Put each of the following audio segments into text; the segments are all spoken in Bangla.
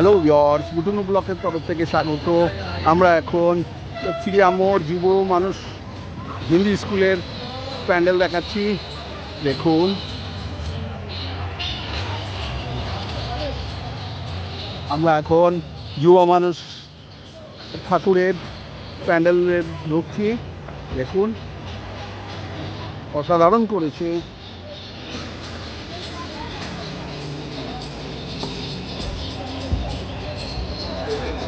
হ্যালো ইয়ার্স বুটুনু ব্লকের তরফ থেকে স্বাগত। আমরা এখন চিড়িয়ামোড় যুব মানুষ হিন্দি স্কুলের প্যান্ডেল দেখাচ্ছি। দেখুন। আমরা এখন যুব মানুষ ঠাকুরের প্যান্ডেলের ঢুকছি। দেখুন। অসাধারণ করেছে।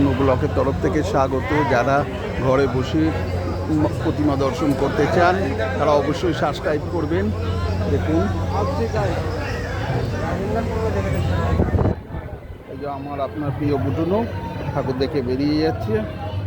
নতুন ব্লকের তরফ থেকে স্বাগত। যারা ঘরে বসে প্রতিমা দর্শন করতে চান, তারা অবশ্যই সাবস্ক্রাইব করবেন। দেখুন। এই যে আমার আপনার প্রিয় বুটনু, ঠাকুর দেখে বেরিয়ে যাচ্ছে।